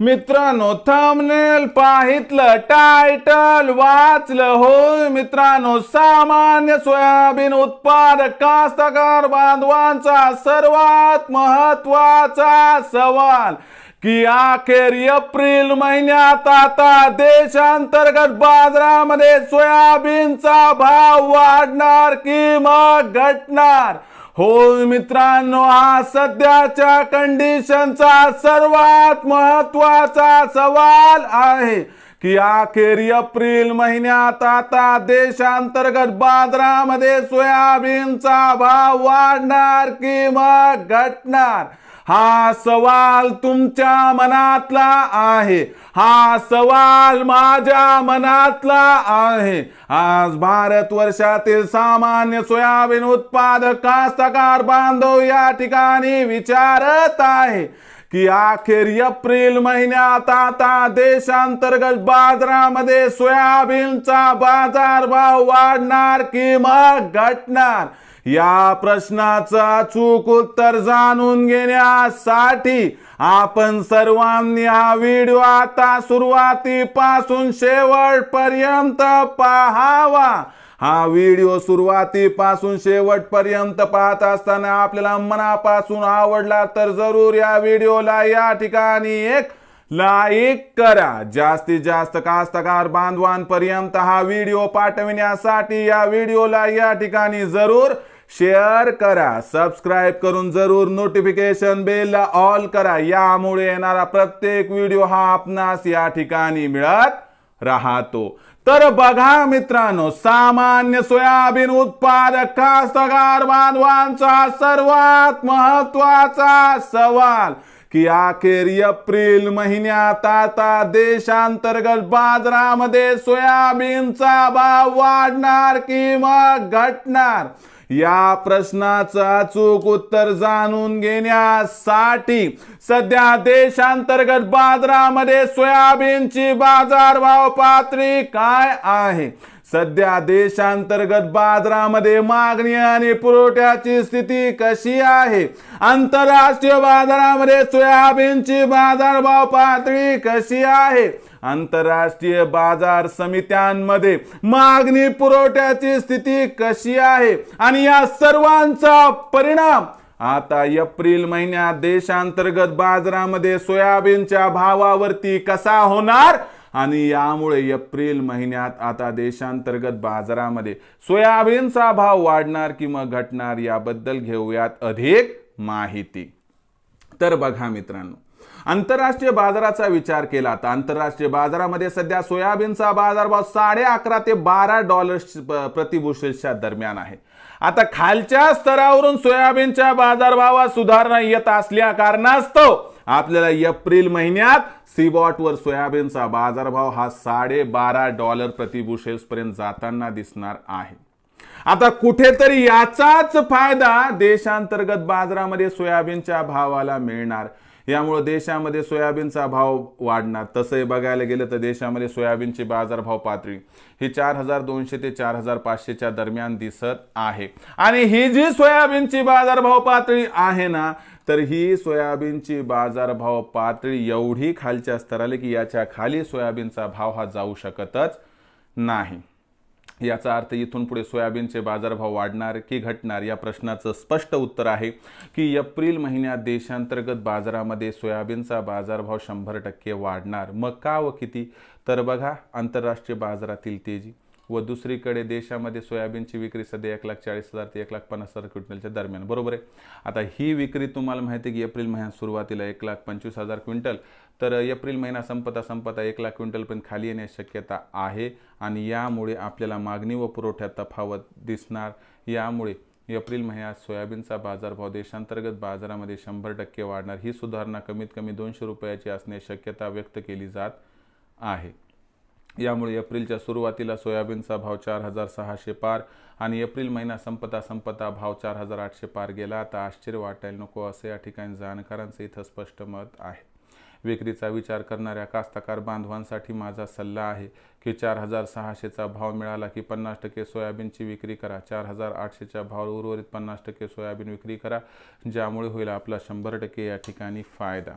मित्रांनो thumbnail पाहितलं title वाचलं होय मित्रांनो. सामान्य सोयाबीन उत्पादक कास्तकार बांधवांचा सर्वात महत्त्वाचा सवाल की अखेर एप्रिल महिन्यात आता देशांतर्गत बाजारामध्ये सोयाबीनचा भाव वाढणार की मग घटणार? होय मित्रांनो हा सध्याच्या कंडिशनचा सर्वात महत्त्वाचा सवाल आहे की अखेर एप्रिल महिन्यात आता देशांतर्गत बाजारामध्ये सोयाबीनचा भाव वाढणार की मग घटणार? हा सवाल तुमच्या मनातला आहे. हा सवाल माझ्या मनातला आहे. आज भारत वर्षातील सामान्य सोयाबीन उत्पादक कास्तकार बांधव या ठिकाणी विचारत आहे की अखेर एप्रिल महिन्यात आता देशांतर्गत बाजारामध्ये सोयाबीनचा बाजारभाव वाढणार की मग घटणार? या प्रश्नाचं चूक उत्तर जाणून घेण्यासाठी आपण सर्वांनी हा व्हिडिओ आता सुरुवातीपासून शेवटपर्यंत पाहावा. हा व्हिडिओ सुरुवातीपासून शेवटपर्यंत पाहत असताना आपल्याला मनापासून आवडला तर जरूर या व्हिडिओला या ठिकाणी एक लाईक करा. जास्तीत जास्त कास्तकार बांधवांपर्यंत हा व्हिडिओ पाठविण्यासाठी या व्हिडिओला या ठिकाणी जरूर शेअर करा सबस्क्राईब करून जरूर नोटिफिकेशन बेलला ऑल करा. यामुळे येणारा प्रत्येक व्हिडिओ हा आपणास या ठिकाणी मिळत राहतो. तर बघा मित्रांनो सामान्य सोयाबीन उत्पादक कास्तकार बांधवांचा सर्वात महत्त्वाचा सवाल की अखेर एप्रिल महिन्यात आता देशांतर्गत बाजारामध्ये सोयाबीनचा भाव वाढणार किंवा घटणार? या प्रश्नाचं अचूक उत्तर जाणून घेण्यासाठी सध्या देशांतर्गत बाजारामध्ये सोयाबीनची बाजारभाव पातळी काय आहे? सध्या देशांतर्गत बाजारामध्ये मागणी आणि पुरवठ्याची स्थिती कशी आहे? आंतरराष्ट्रीय बाजारामध्ये सोयाबीनची बाजारभाव पातळी कशी आहे? आंतरराष्ट्रीय बाजार समित्यांमध्ये मागणी पुरवठ्याची स्थिती कशी आहे आणि या सर्वांचा परिणाम? आता एप्रिल महिन्यात देशांतर्गत बाजारामध्ये सोयाबीनच्या भावावरती कसा होणार? आणि यामुळे एप्रिल महिन्यात आता देशांतर्गत बाजारामध्ये सोयाबीनचा भाव वाढणार किंवा घटणार याबद्दल घेऊयात अधिक माहिती. तर बघा मित्रांनो आंतरराष्ट्रीय बाजाराचा विचार केला तर आंतरराष्ट्रीय बाजारामध्ये सध्या सोयाबीनचा बाजारभाव साडे अकरा ते बारा डॉलर्स प्रतिभूषेच्या दरम्यान आहे. आता खालच्या स्तरावरून सोयाबीनच्या बाजारभावात सुधारणा येत असल्या कारणास्तव आपल्याला एप्रिल महिन्यात सीबॉटवर सोयाबीनचा बाजारभाव हा साडे बारा डॉलर प्रतिबुशेल्स पर्यंत जाताना दिसणार आहे. आता कुठेतरी याचाच फायदा देशांतर्गत बाजारामध्ये सोयाबीनच्या भावाला मिळणार. यामुळे देशामध्ये सोयाबीनचा भाव वाढणार. तसंही बघायला गेलं तर देशामध्ये सोयाबीनची बाजारभाव पातळी ही चार हजार दोनशे ते चार हजार पाचशेच्या दरम्यान दिसत आहे. आणि ही जी सोयाबीनची बाजारभाव पातळी आहे ना तर ही सोयाबीनची बाजारभाव पातळी एवढी खालच्या स्तराला की याच्या खाली सोयाबीनचा भाव हा जाऊ शकतच नाही. याचा अर्थ इथून पुढे सोयाबीनचे बाजारभाव वाढणार की घटणार या प्रश्नाचं स्पष्ट उत्तर आहे की एप्रिल महिन्यात देशांतर्गत बाजारामध्ये सोयाबीनचा बाजारभाव शंभर टक्के वाढणार. मग का व किती? तर बघा आंतरराष्ट्रीय बाजारातील तेजी. व दुसरीकडे देशामध्ये सोयाबीनची विक्री सध्या एक लाख चाळीस हजार ते एक लाख पन्नास हजार क्विंटलच्या दरम्यान. बरोबर आहे? आता ही विक्री तुम्हाला माहिती आहे की एप्रिल महिन्यात सुरुवातीला एक लाख पंचवीस हजार क्विंटल तर एप्रिल महिना संपता संपता एक लाख क्विंटलपर्यंत खाली येण्याची शक्यता आहे आणि यामुळे आपल्याला मागणी व पुरवठ्यात तफावत दिसणार. यामुळे एप्रिल महिन्यात सोयाबीनचा बाजारभाव देशांतर्गत बाजारामध्ये शंभर टक्के वाढणार. ही सुधारणा कमीत कमी दोनशे रुपयाची असण्याची शक्यता व्यक्त केली जात आहे. यामुळे एप्रिलच्या सुरुवातीला सोयाबीनचा भाव चार हजार सहाशे पार आणि एप्रिल महिना संपता संपता भाव चार हजार आठशे पार गेला. आता आश्चर्य वाटायला नको असे या ठिकाणी जाणकारांचं इथं स्पष्ट मत आहे. विक्रीचा विचार करणाऱ्या कास्तकार बांधवांसाठी माझा सल्ला आहे की चार हजार सहाशेचा भाव मिळाला की पन्नास टक्के सोयाबीनची विक्री करा. चार हजार आठशेच्या भाव उर्वरित पन्नास टक्के सोयाबीन विक्री करा. ज्यामुळे होईल आपला शंभर टक्के या ठिकाणी फायदा.